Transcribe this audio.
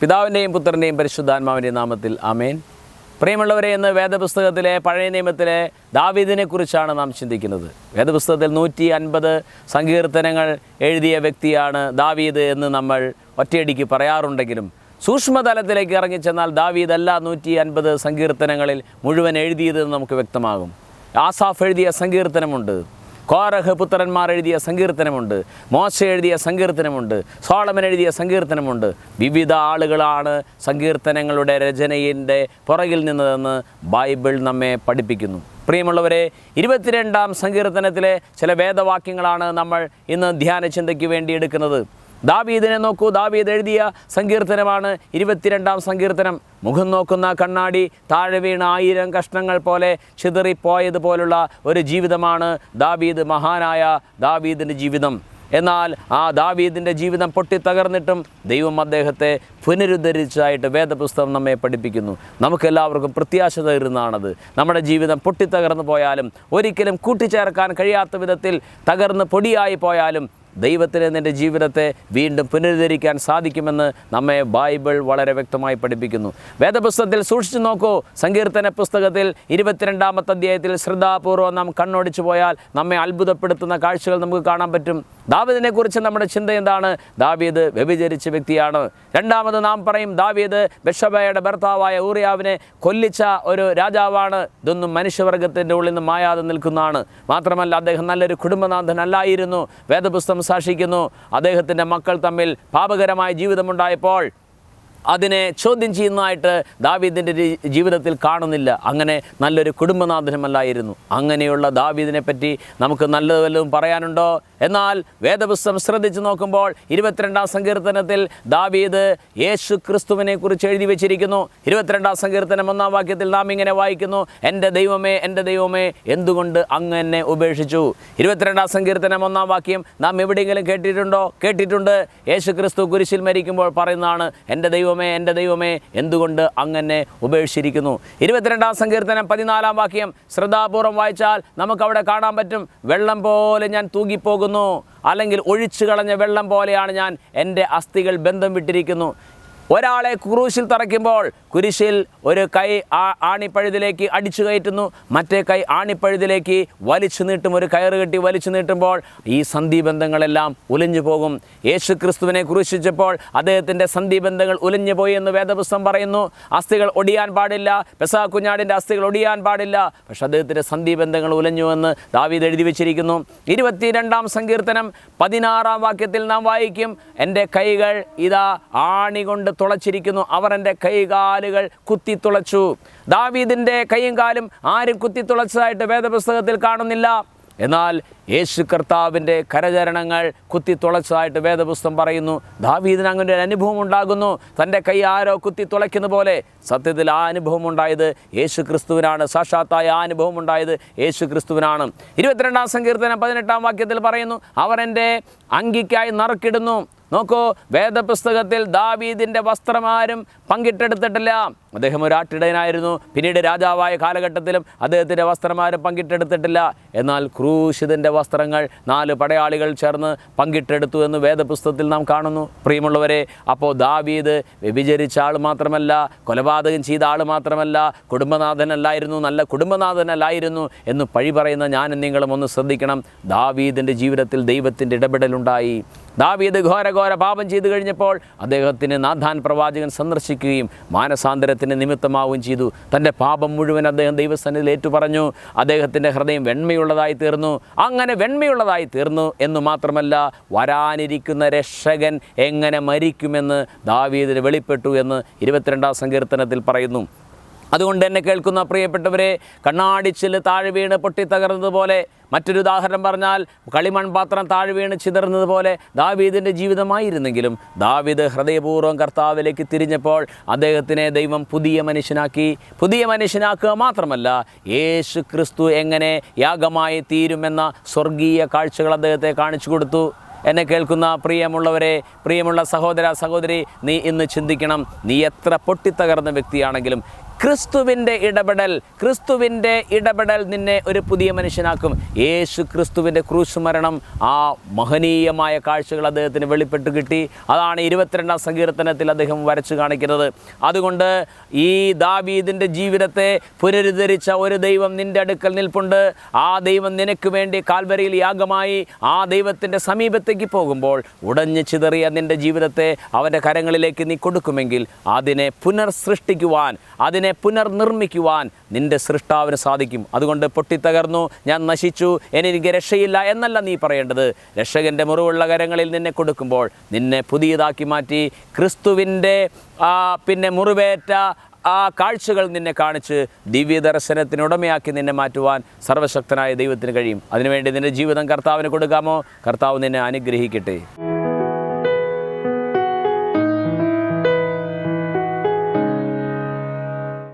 പിതാവിന്റെയും പുത്രന്റെയും പരിശുദ്ധാത്മാവിന്റെയും നാമത്തിൽ അമേൻ പ്രിയമുള്ളവരെ ഇന്ന് വേദപുസ്തകത്തിലെ പഴയ നിയമത്തിലെ ദാവീദിനെക്കുറിച്ചാണ് നാം ചിന്തിക്കുന്നത്. വേദപുസ്തകത്തിൽ നൂറ്റി അൻപത് സങ്കീർത്തനങ്ങൾ എഴുതിയ വ്യക്തിയാണ് ദാവീദ് എന്ന് നമ്മൾ ഒറ്റയടിക്ക് പറയാറുണ്ടെങ്കിലും സൂക്ഷ്മതലത്തിലേക്ക് ഇറങ്ങിച്ചെന്നാൽ ദാവീദ് അല്ല നൂറ്റി അൻപത് സങ്കീർത്തനങ്ങളിൽ മുഴുവൻ എഴുതിയതെന്ന് നമുക്ക് വ്യക്തമാകും. ആസാഫ് എഴുതിയ സങ്കീർത്തനമുണ്ട്. കോരഹ് പുത്രന്മാർ എഴുതിയ സങ്കീർത്തനമുണ്ട് മോശ എഴുതിയ സങ്കീർത്തനമുണ്ട് സോളമൻ എഴുതിയ സങ്കീർത്തനമുണ്ട്. വിവിധ ആളുകളാണ് സങ്കീർത്തനങ്ങളുടെ രചനയിന്റെ പുറകിൽ നിന്നതെന്ന് ബൈബിൾ നമ്മെ പഠിപ്പിക്കുന്നു. പ്രിയമുള്ളവരെ ഇരുപത്തിരണ്ടാം സങ്കീർത്തനത്തിലെ ചില വേദവാക്യങ്ങളാണ് നമ്മൾ ഇന്ന് ധ്യാന ചിന്തയ്ക്ക് വേണ്ടി എടുക്കുന്നത്. ദാവീദിനെ നോക്കൂ. ദാവീദ് എഴുതിയ സങ്കീർത്തനമാണ്. ഇരുപത്തിരണ്ടാം സങ്കീർത്തനം. മുഖം നോക്കുന്ന കണ്ണാടി താഴെ വീണ ആയിരം കഷ്ണങ്ങൾ പോലെ ചിതറിപ്പോയതുപോലുള്ള ഒരു ജീവിതമാണ് ദാവീദ് മഹാനായ ദാവീദിന്റെ ജീവിതം. എന്നാൽ ആ ദാവീദിന്റെ ജീവിതം പൊട്ടിത്തകർന്നിട്ടും ദൈവം അദ്ദേഹത്തെ പുനരുദ്ധരിച്ചതായിട്ട് വേദപുസ്തകം നമ്മെ പഠിപ്പിക്കുന്നു. നമുക്കെല്ലാവർക്കും പ്രത്യാശ തരുന്നതാണത്. നമ്മുടെ ജീവിതം പൊട്ടിത്തകർന്നു പോയാലും ഒരിക്കലും കൂട്ടിച്ചേർക്കാൻ കഴിയാത്ത വിധത്തിൽ തകർന്ന് പൊടിയായി പോയാലും ദൈവത്തിന് നിന്റെ ജീവിതത്തെ വീണ്ടും പുനരുദ്ധരിക്കാൻ സാധിക്കുമെന്ന് നമ്മെ ബൈബിൾ വളരെ വ്യക്തമായി പഠിപ്പിക്കുന്നു. വേദപുസ്തകത്തിൽ സൂക്ഷിച്ചു നോക്കൂ. സങ്കീർത്തന പുസ്തകത്തിൽ ഇരുപത്തിരണ്ടാമത്തെ അധ്യായത്തിൽ ശ്രദ്ധാപൂർവം നാം കണ്ണോടിച്ചു പോയാൽ നമ്മെ അത്ഭുതപ്പെടുത്തുന്ന കാഴ്ചകൾ നമുക്ക് കാണാൻ പറ്റും. ദാവീദിനെക്കുറിച്ച് നമ്മുടെ ചിന്ത എന്താണ്? ദാവീദ് വ്യഭിചരിച്ച വ്യക്തിയാണ്. രണ്ടാമത് നാം പറയും ദാവീദ് ബഷബയുടെ ഭർത്താവായ ഊറിയാവിനെ കൊല്ലിച്ച ഒരു രാജാവാണ്. ഇതൊന്നും മനുഷ്യവർഗത്തിന്റെ ഉള്ളിൽ നിന്ന് മായാതെ നിൽക്കുന്നതാണ്. മാത്രമല്ല അദ്ദേഹം നല്ലൊരു കുടുംബനാഥനല്ലായിരുന്നു. വേദപുസ്തകം സാക്ഷിക്കുന്നു അദ്ദേഹത്തിന്റെ മക്കൾ തമ്മിൽ പാപകരമായ ജീവിതമുണ്ടായപ്പോൾ അതിനെ ചോദ്യം ചെയ്യുന്നതായിട്ട് ദാവീദിന്റെ ജീവിതത്തിൽ കാണുന്നില്ല. അങ്ങനെ നല്ലൊരു കുടുംബനാഥനമല്ലായിരുന്നു. അങ്ങനെയുള്ള ദാവീദിനെ പറ്റി നമുക്ക് നല്ലത് പറയാനുണ്ടോ? എന്നാൽ വേദപുസ്തകം ശ്രദ്ധിച്ചു നോക്കുമ്പോൾ ഇരുപത്തിരണ്ടാം സങ്കീർത്തനത്തിൽ ദാവീദ് യേശു ക്രിസ്തുവിനെ കുറിച്ച് എഴുതി വെച്ചിരിക്കുന്നു. ഇരുപത്തിരണ്ടാം സങ്കീർത്തനം ഒന്നാം വാക്യത്തിൽ നാം ഇങ്ങനെ വായിക്കുന്നു. എന്റെ ദൈവമേ എന്റെ ദൈവമേ എന്തുകൊണ്ട് അങ്ങ് എന്നെ ഉപേക്ഷിച്ചു? ഇരുപത്തിരണ്ടാം സങ്കീർത്തനം ഒന്നാം വാക്യം നാം എവിടെയെങ്കിലും കേട്ടിട്ടുണ്ടോ? കേട്ടിട്ടുണ്ട്. യേശു ക്രിസ്തു കുരിശിൽ മരിക്കുമ്പോൾ പറയുന്നതാണ് എന്റെ ദൈവമേ എന്റെ ദൈവമേ എന്തുകൊണ്ട് അങ്ങനെ ഉപേക്ഷിച്ചിരിക്കുന്നു? ഇരുപത്തിരണ്ടാം സങ്കീർത്തനം പതിനാലാം വാക്യം ശ്രദ്ധാപൂർവം വായിച്ചാൽ നമുക്കവിടെ കാണാൻ പറ്റും. വെള്ളം പോലെ ഞാൻ തൂങ്ങിപ്പോകുന്നു അല്ലെങ്കിൽ ഒഴിച്ചു കളഞ്ഞ വെള്ളം പോലെയാണ് ഞാൻ എന്റെ അസ്ഥികൾ ബന്ധം വിട്ടിരിക്കുന്നു. ഒരാളെ ക്രൂശിൽ തറയ്ക്കുമ്പോൾ കുരിശിൽ ഒരു കൈ ആ ആണിപ്പഴുതിലേക്ക് അടിച്ചു കയറ്റുന്നു. മറ്റേ കൈ ആണിപ്പഴുതിലേക്ക് വലിച്ചു നീട്ടും. ഒരു കയറ് കെട്ടി വലിച്ചു നീട്ടുമ്പോൾ ഈ സന്ധിബന്ധങ്ങളെല്ലാം ഉലഞ്ഞു പോകും. യേശു ക്രിസ്തുവിനെ ക്രൂശിച്ചപ്പോൾ അദ്ദേഹത്തിന്റെ സന്ധിബന്ധങ്ങൾ ഉലഞ്ഞു പോയി എന്ന് വേദപുസ്തകം പറയുന്നു. അസ്ഥികൾ ഒടിയാൻ പാടില്ല. പെസാ കുഞ്ഞാടിന്റെ അസ്ഥികൾ ഒടിയാൻ പാടില്ല. പക്ഷെ അദ്ദേഹത്തിന്റെ സന്ധിബന്ധങ്ങൾ ഉലഞ്ഞു എന്ന് ദാവീദ് എഴുതി വെച്ചിരിക്കുന്നു. ഇരുപത്തിരണ്ടാം സങ്കീർത്തനം പതിനാറാം വാക്യത്തിൽ നാം വായിക്കും. എന്റെ കൈകൾ ഇതാ ആണി കൊണ്ട് തുളച്ചിരിക്കുന്നു. അവർ എന്റെ കൈകാലുകൾ കുത്തി തുളച്ചു. ദാവീദിന്റെ കൈയും കാലും ആരും കുത്തിത്തുളച്ചതായിട്ട് വേദപുസ്തകത്തിൽ കാണുന്നില്ല. എന്നാൽ യേശു കർത്താവിന്റെ കരചരണങ്ങൾ കുത്തി തുളച്ചതായിട്ട് വേദപുസ്തകം പറയുന്നു. ദാവീദിന് അങ്ങനെ ഒരു അനുഭവം ഉണ്ടാകുന്നു. തന്റെ കൈ ആരോ കുത്തി തുളയ്ക്കുന്ന പോലെ. സത്യത്തിൽ ആ അനുഭവം ഉണ്ടായത് യേശു ക്രിസ്തുവിനാണ്. സാക്ഷാത്തായ ആ അനുഭവം ഉണ്ടായത് യേശു ക്രിസ്തുവിനാണ്. ഇരുപത്തിരണ്ടാം സങ്കീർത്തനം പതിനെട്ടാം വാക്യത്തിൽ പറയുന്നു അവർ എന്റെ അങ്കിക്കായി നറുക്കിടുന്നു. നോക്കൂ വേദപുസ്തകത്തിൽ ദാവീദിന്റെ വസ്ത്രമാരും പങ്കിട്ടെടുത്തിട്ടില്ല. അദ്ദേഹം ഒരു ആട്ടിടയനായിരുന്നു. പിന്നീട് രാജാവായ കാലഘട്ടത്തിലും അദ്ദേഹത്തിന്റെ വസ്ത്രമാരും പങ്കിട്ടെടുത്തിട്ടില്ല. എന്നാൽ ക്രൂശിതന്റെ വസ്ത്രങ്ങൾ നാല് പടയാളികൾ ചേർന്ന് പങ്കിട്ടെടുത്തു എന്ന് വേദപുസ്തകത്തിൽ നാം കാണുന്നു. പ്രിയമുള്ളവരെ അപ്പോൾ ദാവീദ് വ്യഭിചരിച്ച ആൾ മാത്രമല്ല കൊലപാതകം ചെയ്ത ആൾ മാത്രമല്ല കുടുംബനാഥനല്ലായിരുന്നു നല്ല കുടുംബനാഥനല്ലായിരുന്നു എന്ന് പഴി പറയുന്ന ഞാനും നിങ്ങളും ഒന്ന് ശ്രദ്ധിക്കണം. ദാവീദിന്റെ ജീവിതത്തിൽ ദൈവത്തിന്റെ ഇടപെടലുണ്ടായി. ദാവീദ് ഘോരഘോര പാപം ചെയ്തു കഴിഞ്ഞപ്പോൾ അദ്ദേഹത്തിന് നാഥാൻ പ്രവാചകൻ സന്ദർശിക്കുകയും മാനസാന്തരത്തിന് നിമിത്തമാവുകയും ചെയ്തു. തന്റെ പാപം മുഴുവൻ അദ്ദേഹം ദൈവസ്ഥാനത്തിൽ ഏറ്റുപറഞ്ഞു. അദ്ദേഹത്തിന്റെ ഹൃദയം വെണ്മയുള്ളതായി തീർന്നു. അങ്ങനെ വെണ്മയുള്ളതായി തീർന്നു എന്ന് മാത്രമല്ല വരാനിരിക്കുന്ന രക്ഷകൻ എങ്ങനെ മരിക്കുമെന്ന് ദാവീദിന് വെളിപ്പെട്ടു എന്ന് ഇരുപത്തിരണ്ടാം സങ്കീർത്തനത്തിൽ പറയുന്നു. അതുകൊണ്ട് തന്നെ കേൾക്കുന്ന പ്രിയപ്പെട്ടവരെ കണ്ണാടിച്ചിൽ താഴെ വീണ് പൊട്ടിത്തകർന്നതുപോലെ മറ്റൊരു ഉദാഹരണം പറഞ്ഞാൽ കളിമൺപാത്രം താഴെ വീണ് ചിതറുന്നതുപോലെ ദാവീദിന്റെ ജീവിതമായിരുന്നെങ്കിലും ദാവീദ് ഹൃദയപൂർവം കർത്താവിലേക്ക് തിരിഞ്ഞപ്പോൾ അദ്ദേഹത്തിനെ ദൈവം പുതിയ മനുഷ്യനാക്കി പുതിയ മനുഷ്യനാക്കുക മാത്രമല്ല യേശു ക്രിസ്തു എങ്ങനെ യാഗമായി തീരുമെന്ന സ്വർഗീയ കാഴ്ചകൾ അദ്ദേഹത്തെ കാണിച്ചു കൊടുത്തു. എന്നെ കേൾക്കുന്ന പ്രിയമുള്ളവരെ പ്രിയമുള്ള സഹോദര സഹോദരി നീ ഇന്ന് ചിന്തിക്കണം നീ എത്ര പൊട്ടിത്തകർന്ന വ്യക്തിയാണെങ്കിലും ക്രിസ്തുവിന്റെ ഇടപെടൽ ക്രിസ്തുവിന്റെ ഇടപെടൽ നിന്നെ ഒരു പുതിയ മനുഷ്യനാക്കും. യേശു ക്രിസ്തുവിന്റെ ക്രൂശ് മരണം ആ മഹനീയമായ കാഴ്ചകൾ അദ്ദേഹത്തിന് വെളിപ്പെട്ട് കിട്ടി. അതാണ് ഇരുപത്തിരണ്ടാം സങ്കീർത്തനത്തിൽ അദ്ദേഹം വരച്ചു കാണിക്കുന്നത്. അതുകൊണ്ട് ഈ ദാബീദിന്റെ ജീവിതത്തെ പുനരുദ്ധരിച്ച ഒരു ദൈവം നിന്റെ അടുക്കൽ നിൽപ്പുണ്ട്. ആ ദൈവം നിനക്ക് വേണ്ടി കാൽവരിയിൽ യാഗമായി ആ ദൈവത്തിന്റെ സമീപത്തേക്ക് പോകുമ്പോൾ ഉടഞ്ഞു ചിതറിയ നിന്റെ ജീവിതത്തെ അവന്റെ കരങ്ങളിലേക്ക് നീ കൊടുക്കുമെങ്കിൽ അതിനെ പുനർസൃഷ്ടിക്കുവാൻ അതിനെ പുനർനിർമ്മിക്കുവാൻ നിന്റെ സൃഷ്ടാവിന് സാധിക്കും. അതുകൊണ്ട് പൊട്ടിത്തകർന്നു ഞാൻ നശിച്ചു എനിക്ക് രക്ഷയില്ല എന്നല്ല നീ പറയേണ്ടത്. രക്ഷകന്റെ മുറിവുള്ള കരങ്ങളിൽ നിന്നെ കൊടുക്കുമ്പോൾ നിന്നെ പുതിയതാക്കി മാറ്റി ക്രിസ്തുവിന്റെ പിന്നെ മുറിവേറ്റ ആ കാഴ്ചകൾ നിന്നെ കാണിച്ച് ദിവ്യദർശനത്തിനുടമയാക്കി ദർശനത്തിന് നിന്നെ മാറ്റുവാൻ സർവശക്തനായ ദൈവത്തിന് കഴിയും. അതിനുവേണ്ടി നിന്റെ ജീവിതം കർത്താവിന് കൊടുക്കാമോ? കർത്താവ് നിന്നെ അനുഗ്രഹിക്കട്ടെ.